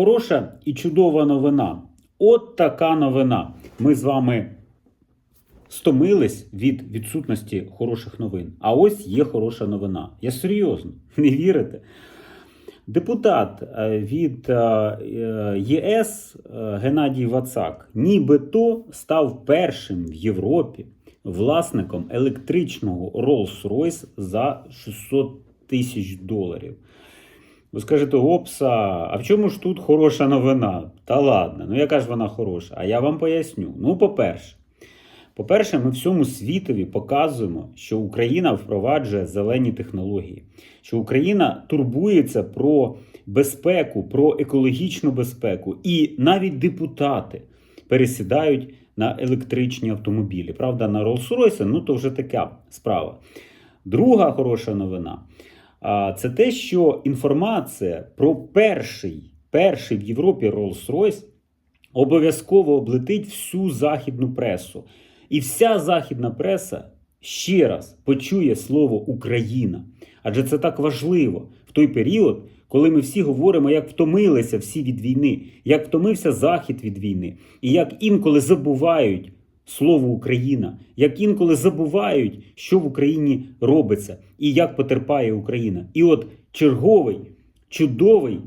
Хороша і чудова новина. От така новина. Ми з вами стомились від відсутності хороших новин. А ось є хороша новина. Я серйозно, не вірите? Депутат е, від е, е, ЄС Геннадій Вацак нібито став першим в Європі власником електричного Rolls-Royce за 600 тисяч доларів. Ви скажете, опса, а в чому ж тут хороша новина? Та ладно, ну яка ж вона хороша? А я вам поясню. Ну, по-перше, по-перше, ми всьому світові показуємо, що Україна впроваджує зелені технології, що Україна турбується про безпеку, про екологічну безпеку, і навіть депутати пересідають на електричні автомобілі. Правда, на Rolls-Royce, ну то вже така справа. Друга хороша новина це те, що інформація про перший, перший в Європі Rolls-Royce обов'язково облетить всю західну пресу. І вся західна преса ще раз почує слово Україна. Адже це так важливо в той період, коли ми всі говоримо, як втомилися всі від війни, як втомився Захід від війни, і як інколи забувають слово Україна, як інколи забувають, що в Україні робиться і як потерпає Україна. І от черговий чудовий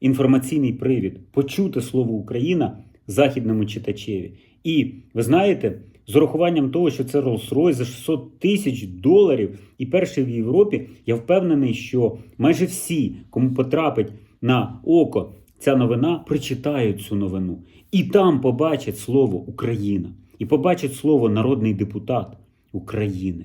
інформаційний привід почути слово Україна західному читачеві. І ви знаєте, з урахуванням того, що це Rolls-Royce за 600 тисяч доларів і перший в Європі, я впевнений, що майже всі, кому потрапить на око ця новина, прочитають цю новину. І там побачать слово Україна, і побачать слово народний депутат України.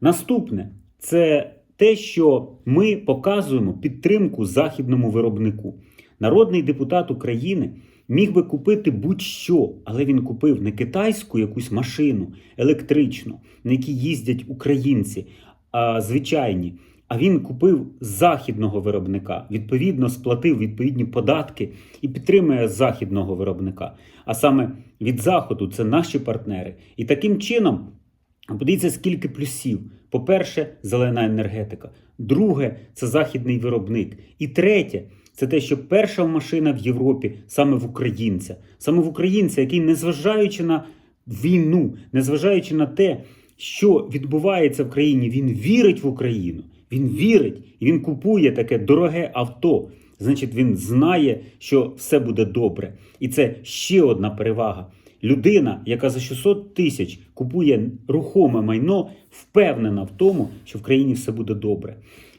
Наступне це те, що ми показуємо підтримку західному виробнику. Народний депутат України міг би купити будь-що, але він купив не китайську якусь машину електричну, на якій їздять українці, а звичайні. А він купив західного виробника, відповідно сплатив відповідні податки і підтримує західного виробника. А саме від заходу це наші партнери. І таким чином Подивіться, скільки плюсів. По-перше, зелена енергетика. Друге, це західний виробник. І третє, це те, що перша машина в Європі саме в українця, саме в українця, який, незважаючи на війну, незважаючи на те, що відбувається в країні, він вірить в Україну. Він вірить і він купує таке дороге авто. Значить, він знає, що все буде добре. І це ще одна перевага. Людина, яка за 600 тисяч купує рухоме майно, впевнена в тому, що в країні все буде добре.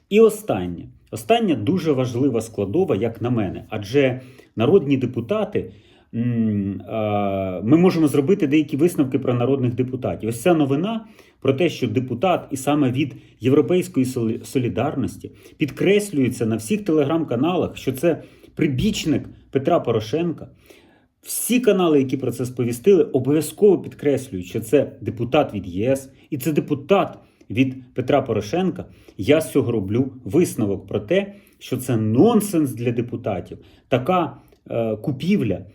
І останнє. Остання дуже важлива складова, як на мене, адже народні депутати. Ми можемо зробити деякі висновки про народних депутатів. Ось ця новина про те, що депутат, і саме від Європейської солі- солідарності підкреслюється на всіх телеграм-каналах, що це прибічник Петра Порошенка. Всі канали, які про це сповістили, обов'язково підкреслюють, що це депутат від ЄС і це депутат від Петра Порошенка. Я з цього роблю висновок про те, що це нонсенс для депутатів. Така е, купівля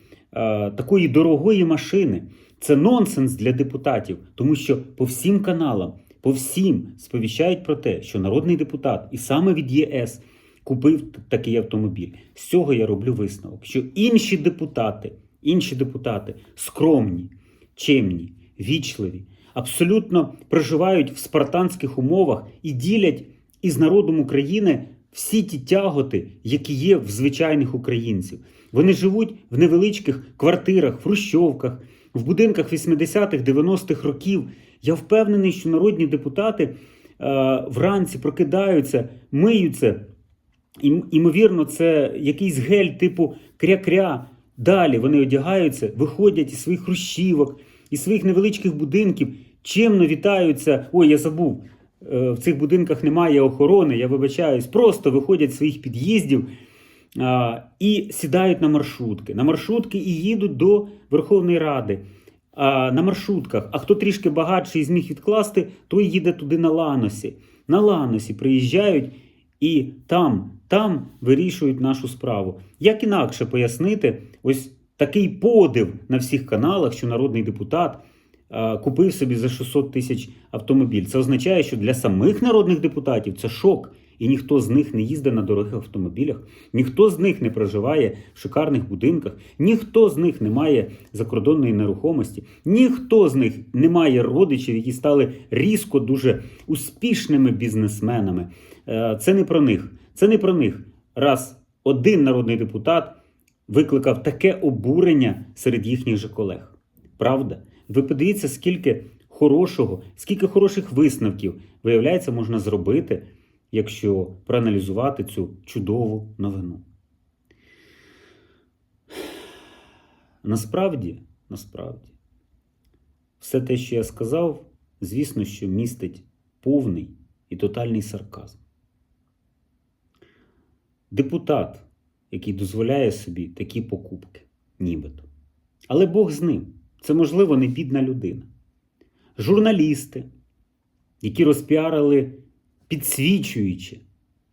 такої дорогої машини це нонсенс для депутатів, тому що по всім каналам, по всім сповіщають про те, що народний депутат і саме від ЄС купив такий автомобіль. З цього я роблю висновок, що інші депутати, інші депутати скромні, чемні, вічливі, абсолютно проживають в спартанських умовах і ділять із народом України всі ті тяготи, які є в звичайних українців. Вони живуть в невеличких квартирах, в хрущовках, в будинках 80-х, 90-х років. Я впевнений, що народні депутати е, вранці прокидаються, миються. Ім- Імовірно, це якийсь гель типу кря-кря. Далі вони одягаються, виходять із своїх хрущівок, із своїх невеличких будинків, чемно вітаються. Ой, я забув, в цих будинках немає охорони, я вибачаюсь, просто виходять з своїх під'їздів а, і сідають на маршрутки. На маршрутки і їдуть до Верховної Ради. На маршрутках. А хто трішки багатший зміг відкласти, той їде туди на Ланосі. На Ланосі приїжджають і там, там вирішують нашу справу. Як інакше пояснити ось такий подив на всіх каналах, що народний депутат е, купив собі за 600 тисяч автомобіль. Це означає, що для самих народних депутатів це шок. і ніхто з них не їздить на дорогих автомобілях, ніхто з них не проживає в шикарних будинках, ніхто з них не має закордонної нерухомості, ніхто з них не має родичів, які стали різко дуже успішними бізнесменами. Е, Це не про них. Це не про них. Раз один народний депутат викликав таке обурення серед їхніх же колег. Правда? Ви подивіться, скільки хорошого, скільки хороших висновків, виявляється, можна зробити, якщо проаналізувати цю чудову новину. Насправді, насправді, все те, що я сказав, звісно, що містить повний і тотальний сарказм. Депутат, який дозволяє собі такі покупки, нібито. Але Бог з ним. Це, можливо, не бідна людина. Журналісти, які розпіарили, підсвічуючи,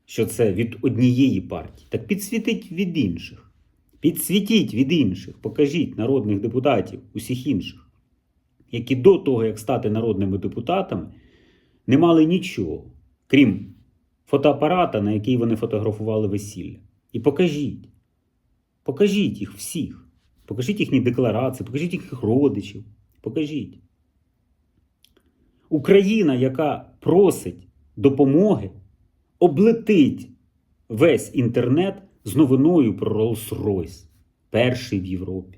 що це від однієї партії, так підсвітить від інших. Підсвітіть від інших, покажіть народних депутатів, усіх інших, які до того, як стати народними депутатами, не мали нічого, крім фотоапарата, на який вони фотографували весілля. І покажіть. Покажіть їх всіх. Покажіть їхні декларації, покажіть їхніх родичів. Покажіть. Україна, яка просить допомоги, облетить весь інтернет з новиною про Rolls-Royce. Перший в Європі.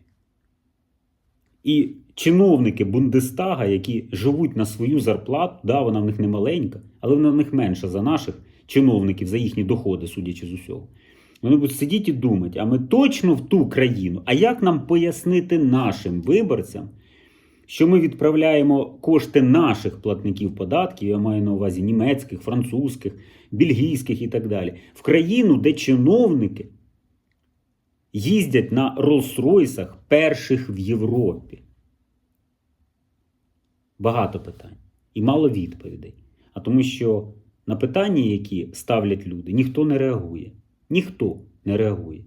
І чиновники Бундестага, які живуть на свою зарплату, да, вона в них не маленька, але вона в них менша за наших чиновників, за їхні доходи, судячи з усього. Вони будуть сидіти і думати, а ми точно в ту країну. А як нам пояснити нашим виборцям, що ми відправляємо кошти наших платників податків, я маю на увазі німецьких, французьких, бельгійських і так далі, в країну, де чиновники їздять на Роллс-Ройсах перших в Європі? Багато питань і мало відповідей. А тому що на питання, які ставлять люди, ніхто не реагує. Ніхто не реагує.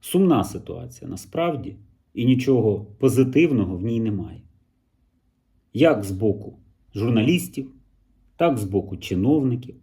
Сумна ситуація насправді, і нічого позитивного в ній немає. Як з боку журналістів, так з боку чиновників,